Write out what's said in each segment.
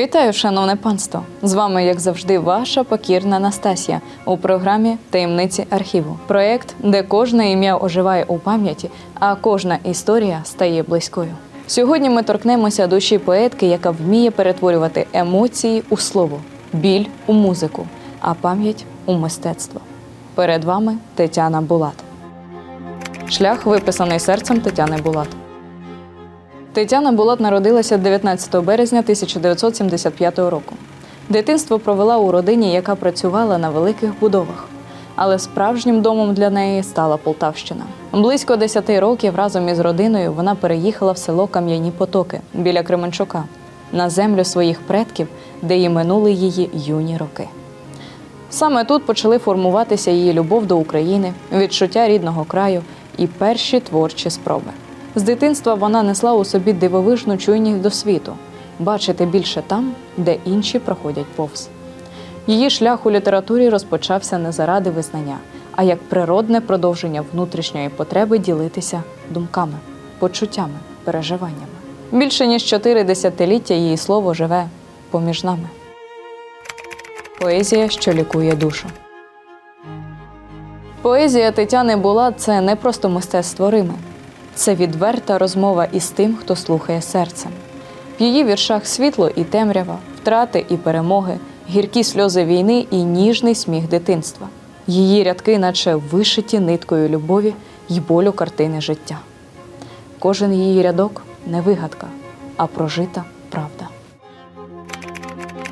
Вітаю, шановне панство! З вами, як завжди, ваша покірна Настасія у програмі Таємниці архіву. Проєкт, де кожне ім'я оживає у пам'яті, а кожна історія стає близькою. Сьогодні ми торкнемося душі поетки, яка вміє перетворювати емоції у слово, біль у музику, а пам'ять у мистецтво. Перед вами Тетяна Булат. Шлях виписаний серцем Тетяни Булат. Тетяна Булат народилася 19 березня 1975 року. Дитинство провела у родині, яка працювала на великих будовах. Але справжнім домом для неї стала Полтавщина. Близько 10 років разом із родиною вона переїхала в село Кам'яні Потоки біля Кременчука на землю своїх предків, де і минули її юні роки. Саме тут почали формуватися її любов до України, відчуття рідного краю і перші творчі спроби. З дитинства вона несла у собі дивовижну чуйність до світу, бачити більше там, де інші проходять повз. Її шлях у літературі розпочався не заради визнання, а як природне продовження внутрішньої потреби ділитися думками, почуттями, переживаннями. Більше ніж чотири десятиліття її слово живе поміж нами. Поезія, що лікує душу. Поезія Тетяни Була це не просто мистецтво Рими, це відверта розмова із тим, хто слухає серцем. В її віршах світло і темрява, втрати і перемоги, гіркі сльози війни і ніжний сміх дитинства. Її рядки, наче вишиті ниткою любові й болю картини життя. Кожен її рядок не вигадка, а прожита правда.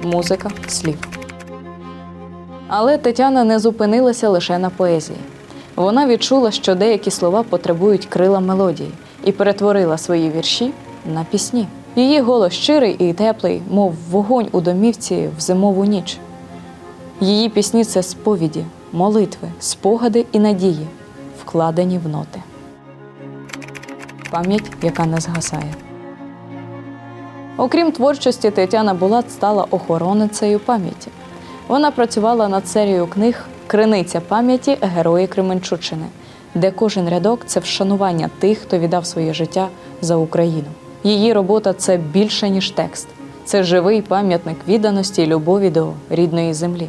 Музика слів. Але Тетяна не зупинилася лише на поезії. Вона відчула, що деякі слова потребують крила мелодії, і перетворила свої вірші на пісні. Її голос щирий і теплий, мов вогонь у домівці в зимову ніч. Її пісні це сповіді, молитви, спогади і надії, вкладені в ноти. Пам'ять, яка не згасає. Окрім творчості, Тетяна Булат стала охороницею пам'яті. Вона працювала над серією книг Криниця пам'яті Герої Кременчуччини, де кожен рядок це вшанування тих, хто віддав своє життя за Україну. Її робота це більше, ніж текст. Це живий пам'ятник відданості і любові до рідної землі.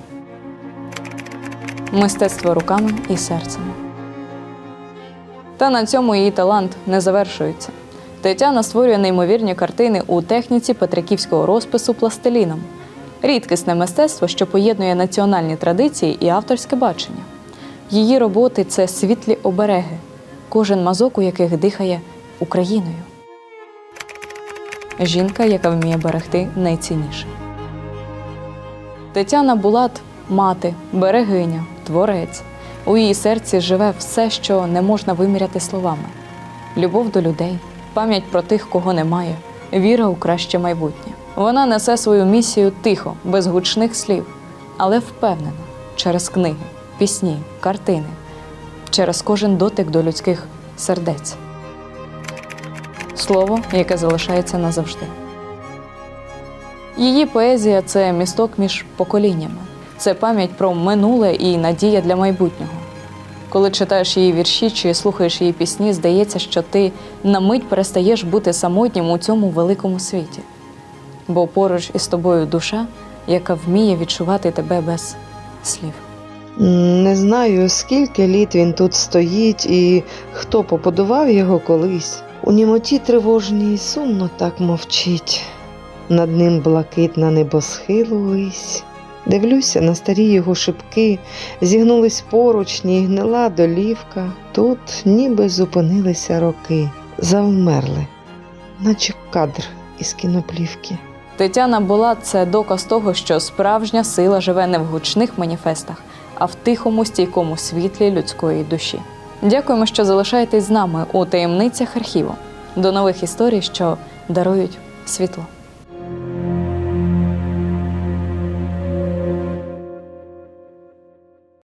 Мистецтво руками і серцем. Та на цьому її талант не завершується. Тетяна створює неймовірні картини у техніці петриківського розпису пластиліном. Рідкісне мистецтво, що поєднує національні традиції і авторське бачення. Її роботи це світлі обереги, кожен мазок у яких дихає Україною. Жінка, яка вміє берегти найцінніше. Тетяна Булат мати, берегиня, творець. У її серці живе все, що не можна виміряти словами: любов до людей, пам'ять про тих, кого немає, віра у краще майбутнє. Вона несе свою місію тихо, без гучних слів, але впевнена через книги, пісні, картини, через кожен дотик до людських сердець. Слово, яке залишається назавжди. Її поезія це місток між поколіннями, це пам'ять про минуле і надія для майбутнього. Коли читаєш її вірші чи слухаєш її пісні, здається, що ти на мить перестаєш бути самотнім у цьому великому світі. Бо поруч із тобою душа, яка вміє відчувати тебе без слів. Не знаю, скільки літ він тут стоїть і хто побудував його колись. У німоті тривожній сумно так мовчить. Над ним блакитна небосхилу вись. Дивлюся на старі його шибки, зігнулись поручні, гнила долівка. Тут ніби зупинилися роки, завмерли, наче кадр із кіноплівки. Тетяна була це доказ того, що справжня сила живе не в гучних маніфестах, а в тихому стійкому світлі людської душі. Дякуємо, що залишаєтесь з нами у таємницях архіву. До нових історій, що дарують світло.